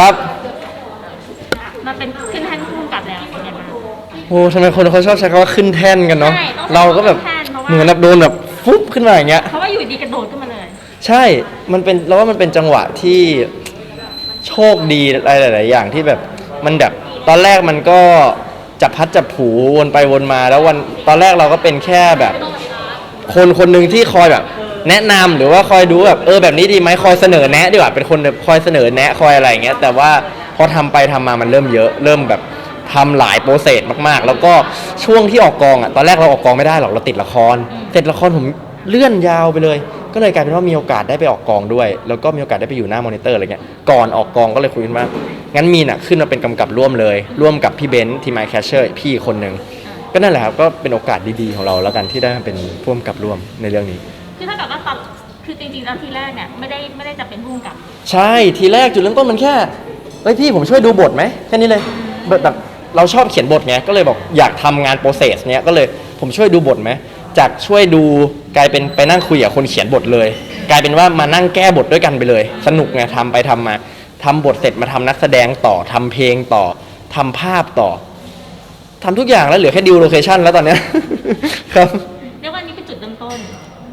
ครับมาเป็นขึ้นแท่นผู้กำกับแล้วเป็นไงบ้างโอ้ทำไมคนเขาชอบใช้คำว่าขึ้นแท่นกันเนาะใช่ต้องใช้เราก็แบบขึ้นแท่นเพราะว่าเหมือนแบบโดนแบบฟุบขึ้นมาอย่างเงี้ยเพราะว่าอยู่ดีกระโดดขึ้นมาเลย ใช่ มันเป็นเราว่ามันเป็นจังหวะที่โชคดีอะไรหลาย ๆ อย่างที่แบบมันแบบตอนแรกมันก็จับพัดจับผูวนไปวนมา แล้ววันตอนแรกเราก็เป็นแค่แบบ คนคนหนึ่งที่คอยแบบ แนะนำหรือว่าคอยดูแบบเออแบบนี้ดีไหมคอยเสนอแนะดีกว่าเป็นคนแบบคอยเสนอแนะคอยอะไรอย่างเงี้ยแต่ว่าพอทำไปทำมามันเริ่มเยอะ เริ่มแบบทำหลายโปรเซสมากๆ แล้วก็ช่วงที่ออกกองอะตอนแรกเราออกกองไม่ได้หรอกเราติดละคร เสร็จละครผมเลื่อนยาวไปเลย ก็เลยกลายเป็นว่ามีโอกาสได้ไปออกกองด้วย แล้วก็มีโอกาสได้ไปอยู่หน้ามอนิเตอร์อะไรเงี้ยก่อนออกกองก็เลยคุยกันว่างั้นมีน่ะขึ้นมาเป็นกำกับร่วมเลย ร่วมกับพี่เบนซ์ทีมไมแคชเชอร์พี่คนหนึ่งก็นั่นแหละครับก็เป็นโอกาสดีๆของเราแล้วกันที่ได้มาเป็นร่วมกับร่วมในเรื่องนี้ คือถ้ากับว่าตอนคือจริงๆแล้วทีแรกเนี่ยไม่ได้ไม่ได้จะเป็นผู้กำกับ ใช่ทีแรกจุดเริ่มต้นมันแค่เฮ้ยพี่ผมช่วยดูบทไหมแค่นี้เลยแบบแบบเราชอบเขียนบทไงก็เลยบอกอยากทำงานโปรเซสเนี้ยก็เลยผมช่วยดูบทไหมจากช่วยดูกลายเป็นไปนั่งคุยกับคนเขียนบทเลย กลายเป็นว่ามานั่งแก้บทด้วยกันไปเลย สนุกไงทำไปทำมาทำบทเสร็จมาทำนักแสดงต่อทำเพลงต่อทำภาพต่อทำทุกอย่างแล้วเหลือแค่ดิวโลเคชั่นแล้วตอนเนี้ย ครับ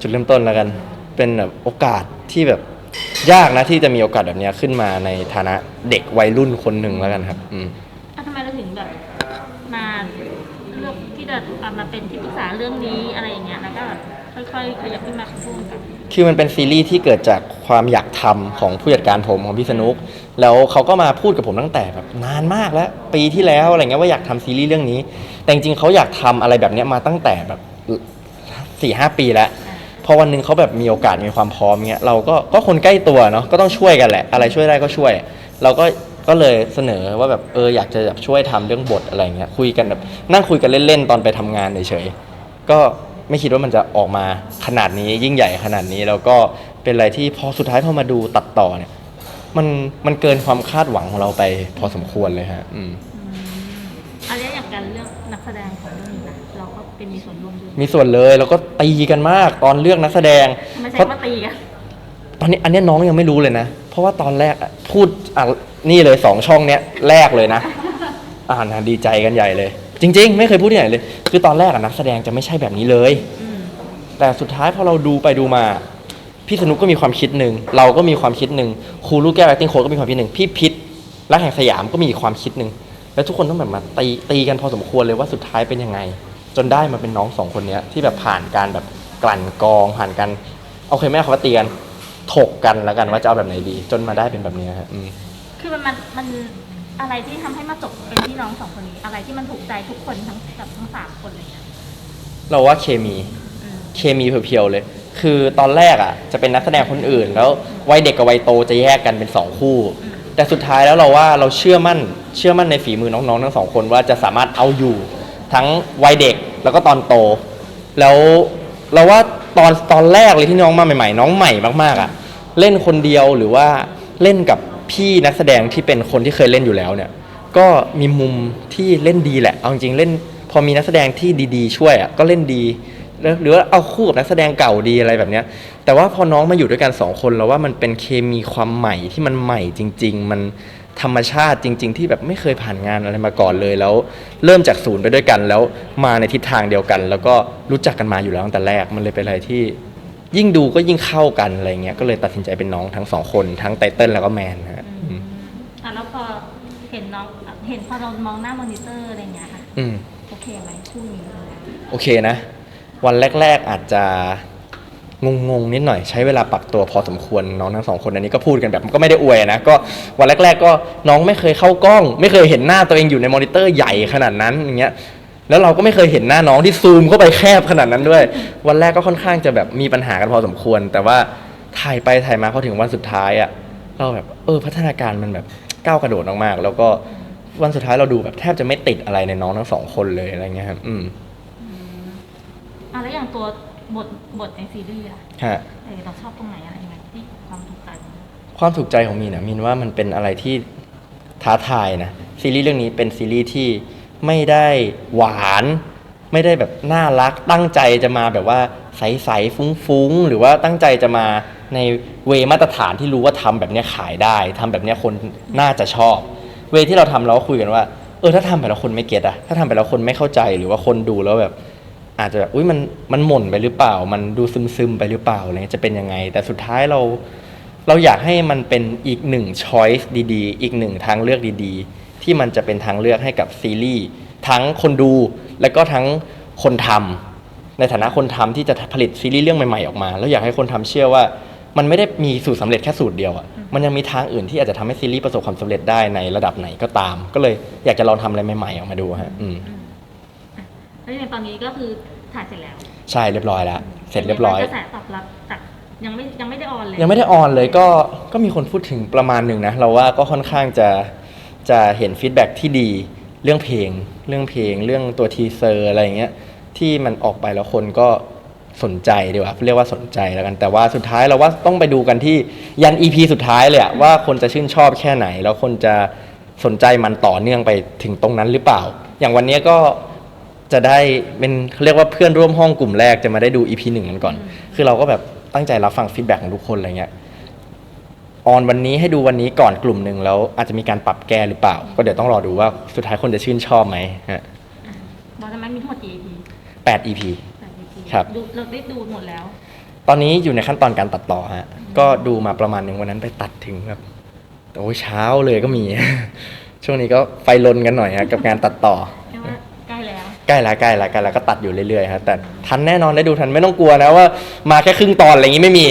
จุดเริ่มต้นแล้วกัน เป็นแบบโอกาสที่แบบยากนะที่จะมีโอกาสแบบเนี้ยขึ้นมาในฐานะเด็กวัยรุ่นคนหนึ่งแล้วกันครับอืม อะทำไมเราถึงแบบมาเลือกที่จะเอามาเป็นที่ปรึกษาเรื่องนี้อะไรอย่างเงี้ยแล้วก็แบบค่อยๆขยับขึ้นมาเป็นผู้กำกับคือมันเป็นซีรีส์ที่เกิดจากความอยากทำของผู้จัดการผมของพี่สนุก แล้วเขาก็มาพูดกับผมตั้งแต่แบบนานมากแล้วปีที่แล้วอะไรเงี้ยว่าอยากทำซีรีส์เรื่องนี้ แต่จริงๆเขาอยากทำอะไรแบบเนี้ยมาตั้งแต่แบบสี่ห้าปีแล้ว พอวันหนึ่งเขาแบบมีโอกาสมีความพร้อมเงี้ยเราก็ก็คนใกล้ตัวเนาะก็ต้องช่วยกันแหละ อะไรช่วยได้ก็ช่วย เราก็ก็เลยเสนอว่าแบบเอออยากจะแบบช่วยทำเรื่องบทอะไรเงี้ยคุยกันแบบนั่งคุยกันเล่นๆตอนไปทำงานเฉยๆก็ไม่คิดว่ามันจะออกมาขนาดนี้ยิ่งใหญ่ขนาดนี้แล้วก็เป็นอะไรที่พอสุดท้ายพอมาดูตัดต่อเนี่ยมันมันเกินความคาดหวังของเราไปพอสมควรเลยฮะ อืม มด้วยมีส่วนเลยแล้วก็ตีกันมากตอนเลือกนักแสดงทำไมใช้เพราะคำว่าตีกันตอนนี้อันเนี้ยน้องยังไม่รู้เลยนะ เพราะว่าตอนแรกอะพูดอะนี่เลยสองช่องเนี้ยแรกเลยนะ อ่านนะดีใจกันใหญ่เลย จริง ๆ ไม่เคยพูดที่ไหนเลย คือตอนแรกอะนักแสดงจะไม่ใช่แบบนี้เลย อืมแต่สุดท้ายพอเราดูไปดูมา พี่สนุกก็มีความคิดหนึ่ง เราก็มีความคิดหนึ่งครูลูกแก้ว acting coach ก็มีความคิดหนึ่ง พี่พิษรักแห่งสยามก็มีอีกความคิดหนึ่ง แล้วทุกคนต้องแบบมาตีตีกันพอสมควรเลยว่าสุดท้ายเป็นยังไง จนได้มาเป็นน้องสองคนเนี้ยที่แบบผ่านการแบบกลั่นกรองผ่านการโอเคไม่เอาคำว่าตีกันถกกันแล้วกันว่าจะเอาแบบไหนดี จนมาได้เป็นแบบเนี้ยฮะอืม คือมันมันมันอะไรที่ทำให้มาจบเป็นพี่น้องสองคนนี้ อะไรที่มันถูกใจทุกคนทั้งแบบทั้งสามคนเลยเนี่ยเราว่าเคมีอืมเคมีเพียวๆเลย คือตอนแรกอะ จะเป็นนักแสดงคนอื่น แล้ววัยเด็กกับวัยโตจะแยกกันเป็นสองคู่ แต่สุดท้ายแล้วเราว่าเราเชื่อมั่น เชื่อมั่นในฝีมือน้องๆทั้งสองคนว่าจะสามารถเอาอยู่ ทั้งวัยเด็กแล้วก็ตอนโต แล้วเราว่าตอนตอนแรกเลยที่น้องมาใหม่ๆ น้องใหม่มากๆอะเล่นคนเดียวหรือว่าเล่นกับพี่นักแสดงที่เป็นคนที่เคยเล่นอยู่แล้วเนี่ย ก็มีมุมที่เล่นดีแหละ เอาจริงเล่นพอมีนักแสดงที่ดีๆ ช่วยอะก็เล่นดี หรือว่าเอาคู่กับนักแสดงเก่าดีอะไรแบบเนี้ย แต่ว่าพอน้องมาอยู่ด้วยกันสองคนเราว่ามันเป็นเคมีความใหม่ที่มันใหม่จริง ๆ มัน ธรรมชาติจริง ๆ ที่แบบไม่เคยผ่านงานอะไรมาก่อนเลยแล้ว เริ่มจากศูนย์ไปด้วยกันแล้วมาในทิศทางเดียวกัน แล้วก็รู้จักกันมาอยู่แล้วตั้งแต่แรกมันเลยเป็นอะไรที่ ยิ่งดูก็ยิ่งเข้ากันอะไรเงี้ยก็เลยตัดสินใจเป็นน้องทั้งสองคนทั้งไตเติ้ลแล้วก็แมนนะฮะอืมอะแล้วพอเห็นน้องเห็นพอเรามองหน้ามอนิเตอร์อะไรอย่างเงี้ยค่ะอืมโอเคไหมคู่นี้เลยโอเคนะ วันแรก ๆอาจจะ งงๆนิดหน่อยใช้เวลาปรับตัวพอสมควรน้องทั้งสองคนอันนี้ก็พูดกันแบบก็ไม่ได้อวยนะก็วันแรก ๆ ก็น้องไม่เคยเข้ากล้อง ไม่เคยเห็นหน้าตัวเองอยู่ในมอนิเตอร์ใหญ่ขนาดนั้นอย่างเงี้ยแล้วเราก็ไม่เคยเห็นหน้าน้องที่ซูมเข้าไปแคบขนาดนั้นด้วย วันแรกก็ค่อนข้างจะแบบมีปัญหากันพอสมควร แต่ว่าถ่ายไปถ่ายมาพอถึงวันสุดท้ายอะเราแบบเออพัฒนาการมันแบบก้าวกระโดดมากๆแล้วก็วันสุดท้ายเราดูแบบแทบจะไม่ติดอะไรในน้องทั้งสองคนเลยอะไรเงี้ยครับอืมอะแล้วอย่างตัว บทบทในซีรีส์อะฮะ เออเราชอบตรงไหนอะไรยังไงที่ความถูกใจของเราความถูกใจของมีนนะมีนว่ามันเป็นอะไรที่ท้าทายนะซีรีส์เรื่องนี้เป็นซีรีส์ที่ไม่ได้หวาน ไม่ได้แบบน่ารัก ตั้งใจจะมาแบบว่าใสๆฟุ้งๆ หรือว่าตั้งใจจะมาในเวมาตรฐานที่รู้ว่าทำแบบเนี้ยขายได้ทำแบบเนี้ยคนน่าจะชอบ เวที่เราทำเราก็คุยกันว่า เออถ้าทำไปแล้วคนไม่เก็ตอะถ้าทำไปแล้วคนไม่เข้าใจหรือว่าคนดูแล้วแบบ อาจจะแบบอุ้ยมันมันหม่นไปหรือเปล่า มันดูซึมซึมๆไปหรือเปล่าอะไรเงี้ยจะเป็นยังไง แต่สุดท้ายเรา เราอยากให้มันเป็นอีกหนึ่งช้อยส์ดีๆ อีกหนึ่งทางเลือกดีๆ ที่มันจะเป็นทางเลือกให้กับซีรีส์ทั้งคนดูและก็ทั้งคนทำในฐานะคนทำที่จะผลิตซีรีส์เรื่องใหม่ๆออกมา แล้วอยากให้คนทำเชื่อว่ามันไม่ได้มีสูตรสำเร็จแค่สูตรเดียวอะมันยังมีทางอื่นที่อาจจะทำให้ซีรีส์ประสบความสำเร็จได้ในระดับไหนก็ตาม ก็เลยอยากจะลองทำอะไรใหม่ๆออกมาดูฮะ อืม แล้วในตอนนี้ก็คือถ่ายเสร็จแล้วใช่เรียบร้อยแล้วเสร็จเรียบร้อย กระแสตอบรับจากยังไม่ยังไม่ได้ออนเลย ยังไม่ได้ออนเลยก็ก็มีคนพูดถึงประมาณหนึ่งนะ เราว่าก็ค่อนข้างจะจะเห็นฟีดแบ็กที่ดีเรื่องเพลง เรื่องเพลง เรื่องตัวทีเซอร์อะไรอย่างเงี้ยที่มันออกไปแล้วคนก็สนใจดีกว่าเรียกว่าสนใจแล้วกันแต่ว่าสุดท้ายเราว่าต้องไปดูกันที่ยัน EP สุดท้ายเลยอะว่าคนจะชื่นชอบแค่ไหน แล้วคนจะสนใจมันต่อเนื่องไปถึงตรงนั้นหรือเปล่า อย่างวันเนี้ยก็ จะได้เป็นเขาเรียกว่าเพื่อนร่วมห้องกลุ่มแรกจะมาได้ดู EP หนึ่งกันก่อน คือเราก็แบบตั้งใจรับฟังฟีดแบ็กของทุกคนอะไรเงี้ยออนวันนี้ให้ดูวันนี้ก่อนกลุ่มหนึ่งแล้วอาจจะมีการปรับแก้หรือเปล่า ก็เดี๋ยวต้องรอดูว่าสุดท้ายคนจะชื่นชอบไหมฮะบอกได้ไหมมีทั้งหมดกี่ EP แปด EP แปด EP ครับดูเราได้ดูหมดแล้ว ตอนนี้อยู่ในขั้นตอนการตัดต่อฮะก็ดูมาประมาณหนึ่งวันนั้นไปตัดถึงแบบโอ้ยเช้าเลยก็มี ช่วงนี้ก็ไฟลนกันหน่อยฮะกับงานตัดต่อ ใกล้ละใกล้ละใกล้ละก็ตัดอยู่เรื่อยๆฮะแต่ทันแน่นอนได้ดูทันไม่ต้องกลัวนะว่ามาแค่ครึ่งตอนอะไรอย่างงี้ไม่มี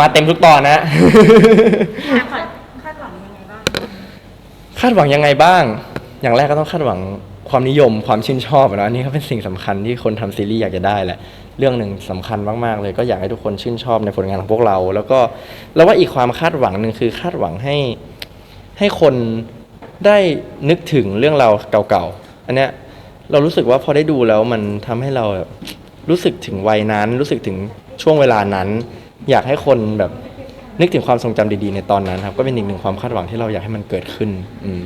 มาเต็มทุกตอนนะคาดคาดหวังยังไงบ้างคาดหวังยังไงบ้าง อย่างแรกก็ต้องคาดหวังความนิยมความชื่นชอบอะเนาะอันนี่ก็เป็นสิ่งสำคัญที่คนทำซีรีส์อยากจะได้แหละ เรื่องหนึ่งสำคัญมากๆเลยก็อยากให้ทุกคนชื่นชอบในผลงานของพวกเรา แล้วก็แล้วว่าอีกความคาดหวังหนึ่งคือคาดหวังให้ให้คนได้นึกถึงเรื่องราวเก่าๆ อันเนี้ย เรารู้สึกว่าพอได้ดูแล้วมันทำให้เราแบบรู้สึกถึงวัยนั้น รู้สึกถึงช่วงเวลานั้น อยากให้คนแบบนึกถึงความทรงจำดีๆในตอนนั้นครับก็เป็นอีกหนึ่งความคาดหวังที่เราอยากให้มันเกิดขึ้น อืม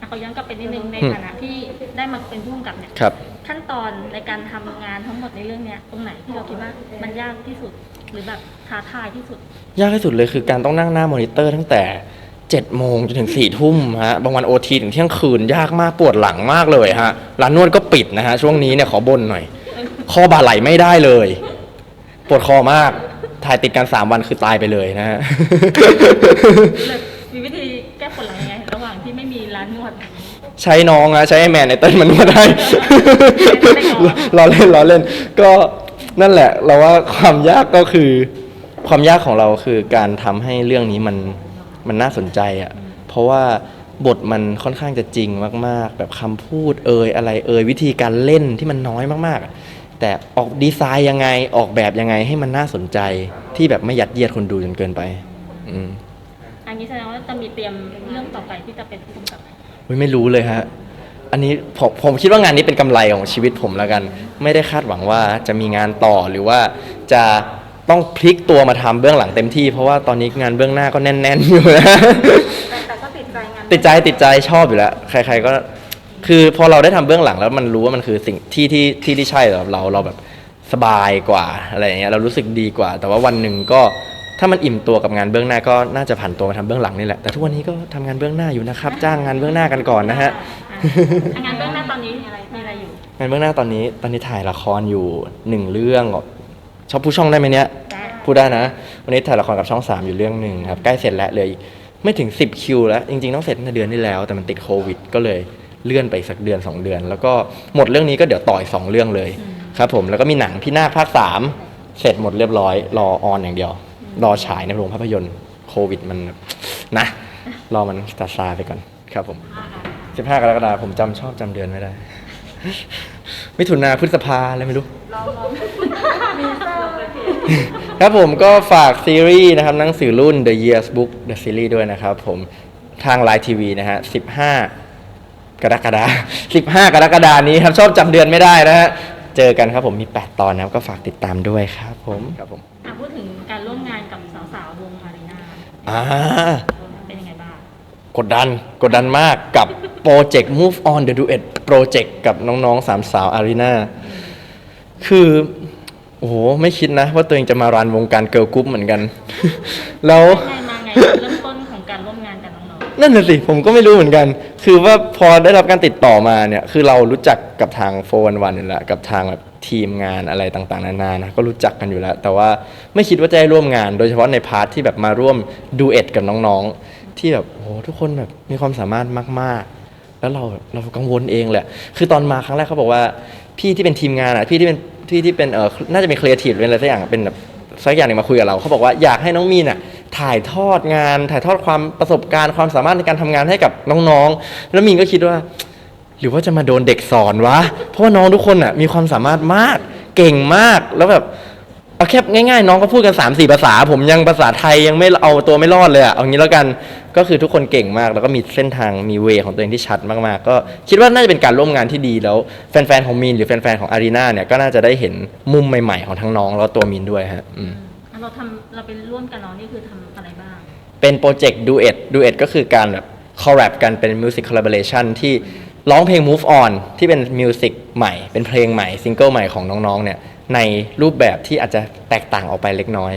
อะเขาย้อนกลับไปนิดนึงในอืมฐานะที่ได้มาเป็นผู้กำกับเนี่ยครับขั้นตอนในการทำงานทั้งหมดในเรื่องเนี้ยตรงไหนที่เราคิดว่ามันยากที่สุดหรือแบบท้าทายที่สุด ยากที่สุดเลยคือการต้องนั่งหน้ามอนิเตอร์ตั้งแต่ 7จ็ดโมงจนถึง4ี่ทุ่มฮะบางวันโอทีถึงเที่ยงคืนยากมากปวดหลังมากเลยฮะร้านนวดก็ปิดนะฮะช่วงนี้เนี่ยขอบ่นหน่อย คอบ่าไหลไม่ได้เลย ปวดคอมากถ่ายติดกัน3วันคือตายไปเลยนะฮะเลยมีวิธีแก้ปวดหลังยังไงระหว่างที่ไม่มีร้านนวด ใช้น้องนะใช้ไอแมนในเต้นมันนวดได้ไม่ขอล้อเล่นล้อเล่น ก็นั่นแหละ เราว่าความยากก็คือ ความยากของเราคือการทำให้เรื่องนี้มัน มันน่าสนใจอะ่ะเพราะว่าบทมันค่อนข้างจะจริงมากๆ แบบคำพูดเอ่ยอะไรเอ่ยวิธีการเล่นที่มันน้อยมากๆอะแต่ออกดีไซน์ยังไงออกแบบยังไงให้มันน่าสนใจที่แบบไม่ยัดเยียดคนดูจนเกินไป อืม อันนี้แสดงว่าจะมีเตรียมเรื่องต่อไปที่จะเป็นผู้กำกับไหมอุ๊ยไม่รู้เลยฮะ อันนี้ผมผมคิดว่างานนี้เป็นกำไรของชีวิตผมแล้วกัน ไม่ได้คาดหวังว่าจะมีงานต่อหรือว่าจะ ต้องพลิกตัวมาทำเบื้องหลังเต็มที่ เพราะว่าตอนนี้งานเบื้องหน้าก็แน่น ๆ อยู่นะ แต่แต่ก็ติดใจงานติดใจติดใจชอบอยู่แล้ว ใคร ๆก็ คือพอเราได้ทำเบื้องหลังแล้วมันรู้ว่ามันคือสิ่งที่ที่ที่ที่ใช่สำหรับเราเราแบบสบายกว่าอะไรอย่างเงี้ยเรารู้สึกดีกว่า แต่ว่าวันหนึ่งก็ถ้ามันอิ่มตัวกับงานเบื้องหน้าก็น่าจะผ่านตัวมาทำเบื้องหลังนี่แหละแต่ทุกวันนี้ก็ทำงานเบื้องหน้าอยู่นะครับ จ้างงานเบื้องหน้ากันก่อนนะฮะ อะงานเบื้องหน้าตอนนี้มีอะไรมีอะไรอยู่ งานเบื้องหน้าตอนนี้ตอนนี้ถ่ายละครอยู่หนึ่งเรื่อง ชอบผู้ช่องได้ไหมเนี่ยได้พูดได้นะ วันนี้ถ่ายละครกับช่อง 3 อยู่เรื่องหนึ่งครับ ใกล้เสร็จแล้วเลยอีกไม่ถึง 10 คิวแล้ว จริงๆ ต้องเสร็จตั้งแต่เดือนที่แล้ว แต่มันติดโควิด ก็เลยเลื่อนไปอีกสักเดือน 2 เดือน แล้วก็หมดเรื่องนี้ก็เดี๋ยวต่ออีกสองเรื่องเลยครับผมแล้วก็มีหนังพี่นาคภาค 3 เสร็จหมดเรียบร้อย รอออนอย่างเดียว รอฉายในโรงภาพยนตร์โควิดมันนะรอมันซาซาไปก่อนครับผม15กรกฎาคมผมจำชอบจำเดือนไม่ได้ มิถุนาพฤษภาอะไรไม่รู้ ลองลองมีเซอร์ ครับผมก็ฝากซีรีส์นะครับหนังสือรุ่น The Years Book The Series ด้วยนะครับผมทางไลน์ทีวีนะฮะ 15 กรกฎาคม15 กรกฎานี้ครับ ชอบจำเดือนไม่ได้นะฮะ เจอกันครับผมมี 8 ตอนนะครับ ก็ฝากติดตามด้วยครับผมครับผมอะพูดถึงการร่วมงานกับสาวๆวงมารีนาอ่าเป็นยังไงบ้าง กดดันกดดันมากกับโปรเจกต์ Move On the Duet Project กับน้องๆสามสาวอารีนาคือโโอ้โหไม่คิดนะ ว่าตัวเองจะมารันวงการเกิร์ลกรุ๊ปเหมือนกัน แล้ว ไงมาไงจุดเริ่มต้นของการร่วมงานกับน้องนั่นน่ะสิผมก็ไม่รู้เหมือนกัน คือว่าพอได้รับการติดต่อมาเนี่ย คือเรารู้จักกับทางโฟนวันอยู่แล้วกับทางแบบทีมงานอะไรต่างๆ นานานะก็รู้จักกันอยู่แล้ว แต่ว่าไม่คิดว่าจะได้ร่วมงาน โดยเฉพาะในพาร์ทที่แบบมาร่วมดูเอ็ดกับน้องๆ ที่แบบโอ้โหทุกคนแบบมีความสามารถมากๆ แล้วเราเรากังวลเองแหละ คือตอนมาครั้งแรกเขาบอกว่า พี่ที่เป็นทีมงานอะพี่ที่เป็น พี่ที่เป็นเออน่าจะเป็นครีเอทีฟเป็นอะไรสักอย่างเป็นแบบสักอย่างหนึ่งมาคุยกับเราเขาบอกว่าอยากให้น้องมีนอะถ่ายทอดงาน ถ่ายทอดความประสบการณ์ความสามารถในการทำงานให้กับน้องๆ แล้วมีนก็คิดว่า หรือว่าจะมาโดนเด็กสอนวะเพราะว่าน้องทุกคนอะมีความสามารถมากเก่งมากแล้วแบบเอาแค่ง่ายๆ น้องก็พูดกัน3ามสี่ภาษา ผมยังภาษาไทยยังไม่เอาตัวไม่รอดเลยอะเอางี้แล้วกัน ก็คือทุกคนเก่งมาก แล้วก็มีเส้นทางมีเวของตัวเองที่ชัดมากๆ ก็คิดว่าน่าจะเป็นการร่วมงานที่ดีแล้วแฟนๆของมีนหรือแฟนๆของอารีนาเนี่ยก็น่าจะได้เห็นมุมใหม่ๆของทั้งน้องแล้วตัวมีนด้วยฮะอืมๆแล้วเราทำเราไปร่วมกับน้องนี่คือทำอะไรบ้าง เป็นโปรเจกต์ดูเอ็ดดูเอ็ดก็คือการแบบคอลแลบกันเป็นมิวสิกคอลลาบอเรชันที่ร้องเพลง Move On ที่เป็นมิวสิกใหม่ เป็นเพลงใหม่ซิงเกิลใหม่ของน้องๆเนี่ยในรูปแบบที่อาจจะแตกต่างออกไปเล็กน้อย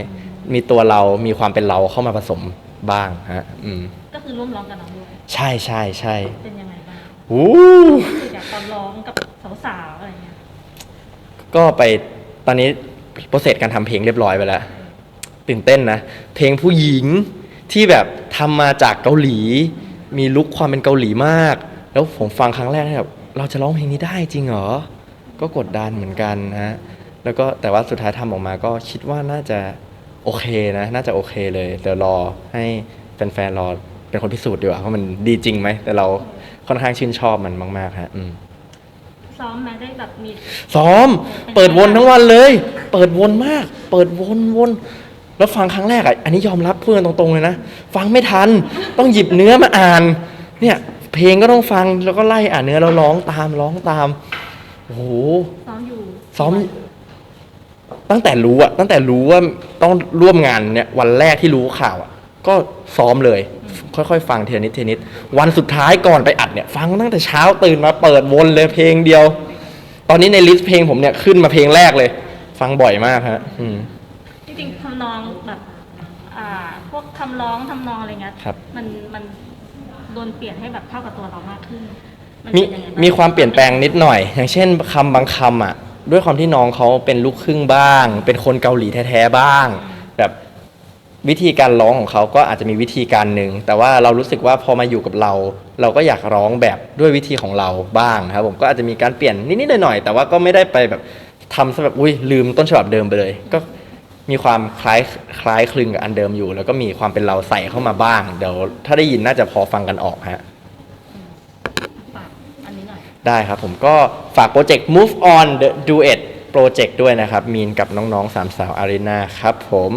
มีตัวเรามีความเป็นเราเข้ามาผสม บ้างฮะอืมก็คือร่วมร้องกับน้องด้วยใช่ใช่ใช่เป็นยังไงบ้างอู้คือจากตอนร้องกับสาวๆอะไรเงี้ยก็ไปตอนนี้โปรเซสการทำเพลงเรียบร้อยไปแล้ว ตื่นเต้นนะ เพลงผู้หญิงที่แบบทำมาจากเกาหลี มีลุคความเป็นเกาหลีมาก แล้วผมฟังครั้งแรกเนี่ยแบบเราจะร้องเพลงนี้ได้จริงเหรอ ก็กดดันเหมือนกันนะแล้วก็แต่ว่าสุดท้ายทำออกมาก็คิดว่าน่าจะ โอเคนะ น่าจะโอเคเลยเดี๋ยวรอให้แฟนๆรอเป็นคนพิสูจน์ดีกว่าว่ามันดีจริงไหม แต่เราค่อนข้างชื่นชอบมันมากๆฮะอืมซ้อมไหมาได้แบบมี ซ้อม เปิดวนทั้งวันเลย เปิดวนมาก เปิดวนวนแล้วฟังครั้งแรกอะอันนี้ยอมรับเพื่อนตรงๆเลยนะ ฟังไม่ทัน ต้องหยิบเนื้อมาอ่าน เนี่ย เพลงก็ต้องฟังแล้วก็ไล่อ่านเนื้อแล้วร้องตามร้องตามโอ้โหซ้อมอยู่ ซ้อม ตั้งแต่รู้อะตั้งแต่รู้ว่าต้องร่วมงานเนี่ยวันแรกที่รู้ข่าวอะก็ซ้อมเลย ค่อยๆ ฟังเทนิดเทนิดวันสุดท้ายก่อนไปอัดเนี่ย ฟังตั้งแต่เช้าตื่นมาเปิดวนเลยเพลงเดียว ตอนนี้ในลิสต์เพลงผมเนี่ยขึ้นมาเพลงแรกเลย ฟังบ่อยมากฮะอืมจริงๆทำนองแบบอ่าพวกคำร้องทำนองอะไรเงี้ยครับมันมันโดนเปลี่ยนให้แบบเข้ากับตัวเรามากขึ้นนมีเป็นยังไงบ้งมีความเปลี่ยนแปลงนิดหน่อย อย่างเช่นคำบางคำอะ ด้วยความที่น้องเขาเป็นลูกครึ่งบ้าง เป็นคนเกาหลีแท้ๆบ้าง แบบวิธีการร้องของเขาก็อาจจะมีวิธีการหนึ่งแต่ว่าเรารู้สึกว่าพอมาอยู่กับเรา เราก็อยากร้องแบบด้วยวิธีของเราบ้างครับผมก็อาจจะมีการเปลี่ยนนิดๆหน่อยๆแต่ว่าก็ไม่ได้ไปแบบทำซะแบบอุ้ยลืมต้นฉบับเดิมไปเลย ก็มีความคล้ายคล้ายคลึงกับอันเดิมอยู่ แล้วก็มีความเป็นเราใส่เข้ามาบ้าง เดี๋ยวถ้าได้ยินน่าจะพอฟังกันออกฮะ ฝากอันนี้หน่อย ได้ครับผมก็ฝากโปรเจกต์ Move On the Duet Project ด้วยนะครับ มีนกับน้องๆสามสาวอารีนาครับผม